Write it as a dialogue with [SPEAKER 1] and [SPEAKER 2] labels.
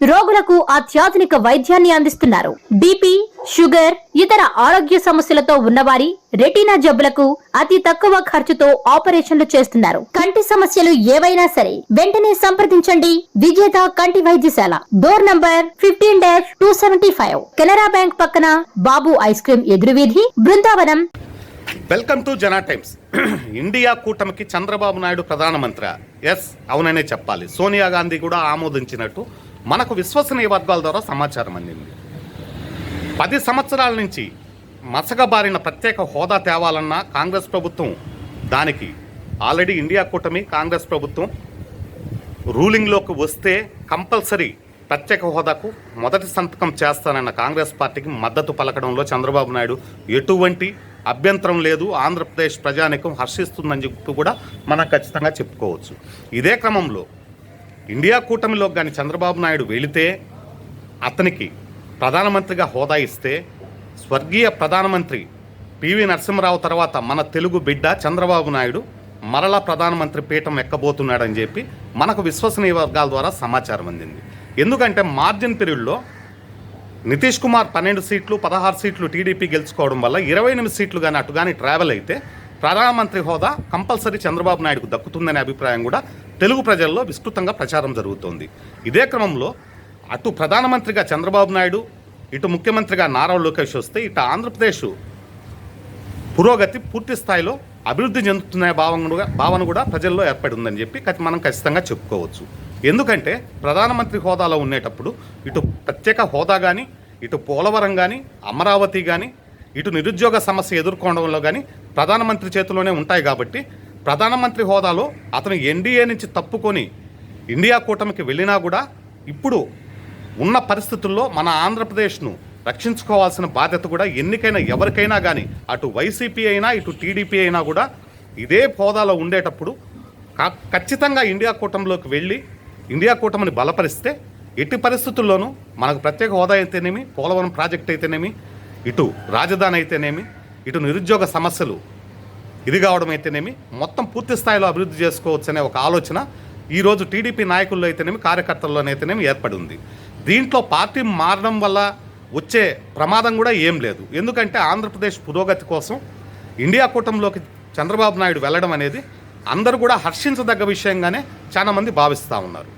[SPEAKER 1] రోగులకు అత్యాధునిక వైద్యాన్ని అందిస్తున్నారు. బీపీ షుగర్ ఇతర ఆరోగ్య సమస్యలతో ఉన్నవారి రెటీనా జబ్బులకు అతి తక్కువ ఖర్చుతో ఆపరేషన్లు చేస్తున్నారు. కంటి సమస్యలు ఏవైనా సరే వెంటనే సంప్రదించండి. విజేత కంటి వైద్యశాల. Door number fifteen dash two seventy five. Canara bank పక్కన Babu ice cream ఎదురువీధి Brindavanam.
[SPEAKER 2] Welcome to Jana times. India కూటమికి చంద్రబాబు నాయుడు ప్రధానమంత్రి. ఎస్ అవుననే చెప్పాలి. సోనియా గాంధీ కూడా ఆమోదించినట్టు మనకు విశ్వసనీయ వర్గాల ద్వారా సమాచారం అందింది. పది సంవత్సరాల నుంచి మసకబారిన ప్రత్యేక హోదా తేవాలన్న కాంగ్రెస్ ప్రభుత్వం దానికి ఆల్రెడీ ఇండియా కూటమి కాంగ్రెస్ ప్రభుత్వం రూలింగ్లోకి వస్తే కంపల్సరీ ప్రత్యేక హోదాకు మొదటి సంతకం చేస్తానన్న కాంగ్రెస్ పార్టీకి మద్దతు పలకడంలో చంద్రబాబు నాయుడు ఎటువంటి అభ్యంతరం లేదు. ఆంధ్రప్రదేశ్ ప్రజానికం హర్షిస్తుందని చెప్పి కూడా మనం ఖచ్చితంగా చెప్పుకోవచ్చు. ఇదే క్రమంలో ఇండియా కూటమిలో కానీ చంద్రబాబు నాయుడు వెళితే అతనికి ప్రధానమంత్రిగా హోదా ఇస్తే స్వర్గీయ ప్రధానమంత్రి పివి నరసింహరావు తర్వాత మన తెలుగు బిడ్డ చంద్రబాబు నాయుడు మరలా ప్రధానమంత్రి పీఠం ఎక్కబోతున్నాడని చెప్పి మనకు విశ్వసనీయ వర్గాల ద్వారా సమాచారం అందింది. ఎందుకంటే మార్జిన్ పీరియడ్లో నితీష్ కుమార్ పన్నెండు సీట్లు పదహారు సీట్లు టీడీపీ గెలుచుకోవడం వల్ల ఇరవై ఎనిమిది సీట్లు కానీ అటు కానీ ట్రావెల్ అయితే ప్రధానమంత్రి హోదా కంపల్సరీ చంద్రబాబు నాయుడుకు దక్కుతుందనే అభిప్రాయం కూడా తెలుగు ప్రజల్లో విస్తృతంగా ప్రచారం జరుగుతోంది. ఇదే క్రమంలో అటు ప్రధానమంత్రిగా చంద్రబాబు నాయుడు ఇటు ముఖ్యమంత్రిగా నారా లోకేష్ వస్తే ఇటు ఆంధ్రప్రదేశ్ పురోగతి పూర్తి స్థాయిలో అభివృద్ధి చెందుతున్న భావన భావన కూడా ప్రజల్లో ఏర్పడి ఉందని చెప్పి మనం ఖచ్చితంగా చెప్పుకోవచ్చు. ఎందుకంటే ప్రధానమంత్రి హోదాలో ఉండేటప్పుడు ఇటు ప్రత్యేక హోదా కానీ ఇటు పోలవరం కానీ అమరావతి కానీ ఇటు నిరుద్యోగ సమస్య ఎదుర్కోవడంలో కానీ ప్రధానమంత్రి చేతిలోనే ఉంటాయి కాబట్టి ప్రధానమంత్రి హోదాలో అతను ఎన్డీఏ నుంచి తప్పుకొని ఇండియా కూటమికి వెళ్ళినా కూడా ఇప్పుడు ఉన్న పరిస్థితుల్లో మన ఆంధ్రప్రదేశ్ను రక్షించుకోవాల్సిన బాధ్యత కూడా ఎన్నికైనా ఎవరికైనా కానీ అటు వైసీపీ అయినా ఇటు టీడీపీ అయినా కూడా ఇదే హోదాలో ఉండేటప్పుడు ఖచ్చితంగా ఇండియా కూటమిలోకి వెళ్ళి ఇండియా కూటమిని బలపరిస్తే ఎట్టి పరిస్థితుల్లోనూ మనకు ప్రత్యేక హోదా అయితేనేమి పోలవరం ప్రాజెక్ట్ అయితేనేమి ఇటు రాజధాని అయితేనేమి ఇటు నిరుద్యోగ సమస్యలు ఇది కావడం అయితేనేమి మొత్తం పూర్తి స్థాయిలో అభివృద్ధి చేసుకోవచ్చు అనే ఒక ఆలోచన. ఈరోజు టీడీపీ నాయకుల్లో అయితేనేమి కార్యకర్తల్లోనైతేనేమి ఏర్పడి ఉంది. దీంట్లో పార్టీ మారడం వల్ల వచ్చే ప్రమాదం కూడా ఏం లేదు. ఎందుకంటే ఆంధ్రప్రదేశ్ పురోగతి కోసం ఇండియా కూటమిలోకి చంద్రబాబు నాయుడు వెళ్ళడం అనేది అందరూ కూడా హర్షించదగ్గ విషయంగానే చాలామంది భావిస్తూ ఉన్నారు.